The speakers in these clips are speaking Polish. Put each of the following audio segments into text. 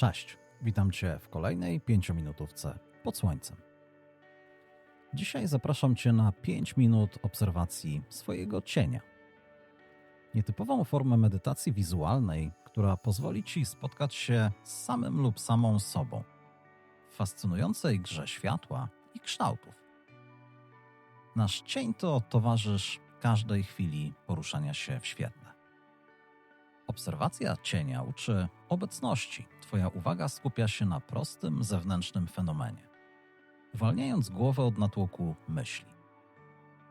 Cześć, witam Cię w kolejnej pięciominutówce pod słońcem. Dzisiaj zapraszam Cię na 5 minut obserwacji swojego cienia. Nietypową formę medytacji wizualnej, która pozwoli Ci spotkać się z samym lub samą sobą w fascynującej grze światła i kształtów. Nasz cień to towarzysz każdej chwili poruszania się w świetle. Obserwacja cienia uczy obecności. Twoja uwaga skupia się na prostym zewnętrznym fenomenie, uwalniając głowę od natłoku myśli.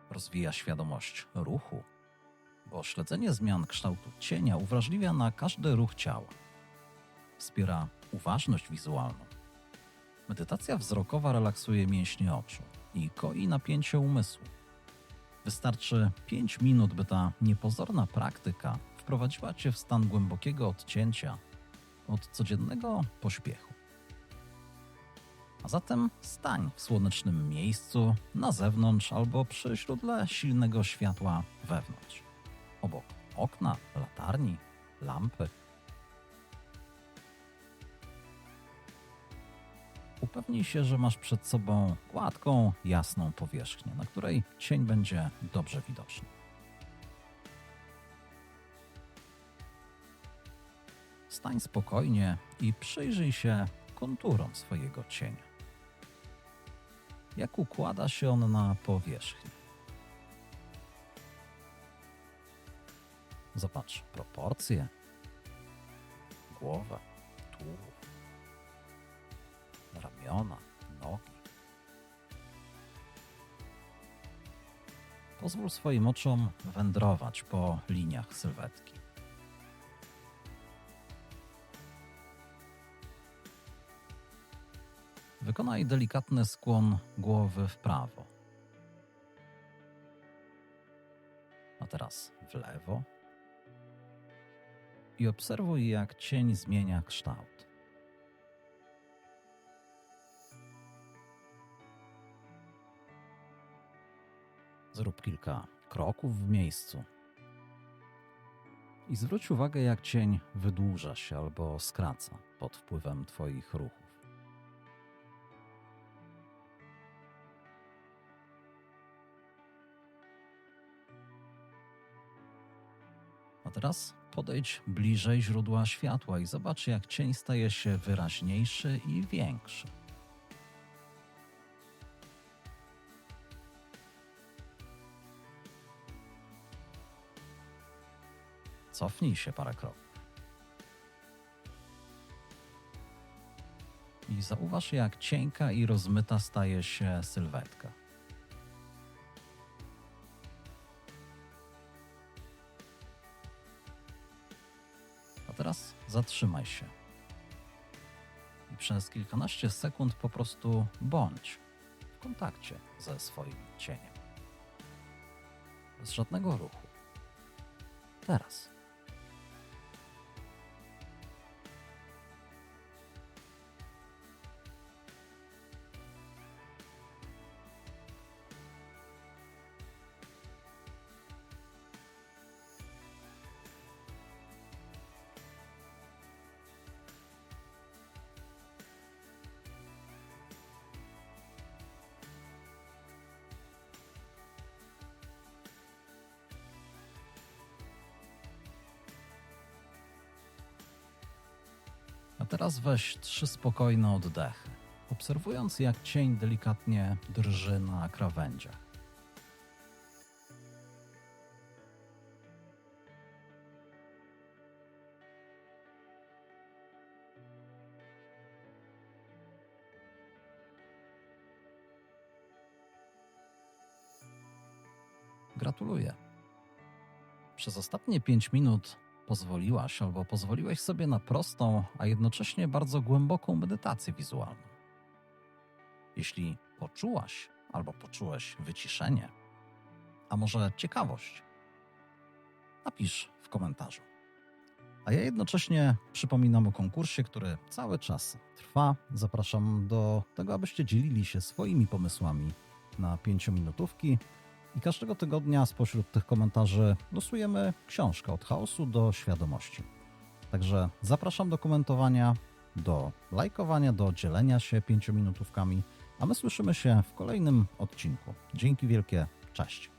Rozwija świadomość ruchu, bo śledzenie zmian kształtu cienia uwrażliwia na każdy ruch ciała. Wspiera uważność wizualną. Medytacja wzrokowa relaksuje mięśnie oczu i koi napięcie umysłu. Wystarczy 5 minut, by ta niepozorna praktyka wprowadziła cię w stan głębokiego odcięcia od codziennego pośpiechu. A zatem stań w słonecznym miejscu, na zewnątrz albo przy źródle silnego światła wewnątrz. Obok okna, latarni, lampy. Upewnij się, że masz przed sobą gładką, jasną powierzchnię, na której cień będzie dobrze widoczny. Stań spokojnie i przyjrzyj się konturom swojego cienia. Jak układa się on na powierzchni? Zobacz proporcje, głowę, tułów, ramiona, nogi. Pozwól swoim oczom wędrować po liniach sylwetki. Wykonaj delikatny skłon głowy w prawo. A teraz w lewo. I obserwuj, jak cień zmienia kształt. Zrób kilka kroków w miejscu. I zwróć uwagę, jak cień wydłuża się albo skraca pod wpływem Twoich ruchów. A teraz podejdź bliżej źródła światła i zobacz, jak cień staje się wyraźniejszy i większy. Cofnij się parę kroków. I zauważ, jak cienka i rozmyta staje się sylwetka. A teraz zatrzymaj się. I przez kilkanaście sekund po prostu bądź w kontakcie ze swoim cieniem. Bez żadnego ruchu. Teraz. A teraz weź trzy spokojne oddechy, obserwując jak cień delikatnie drży na krawędziach. Gratuluję. Przez ostatnie 5 minut pozwoliłaś albo pozwoliłeś sobie na prostą, a jednocześnie bardzo głęboką medytację wizualną. Jeśli poczułaś albo poczułeś wyciszenie, a może ciekawość, napisz w komentarzu. A ja jednocześnie przypominam o konkursie, który cały czas trwa. Zapraszam do tego, abyście dzielili się swoimi pomysłami na pięciominutówki. I każdego tygodnia spośród tych komentarzy losujemy książkę od chaosu do świadomości. Także zapraszam do komentowania do lajkowania, do dzielenia się pięciominutówkami, a my słyszymy się w kolejnym odcinku. Dzięki wielkie, cześć.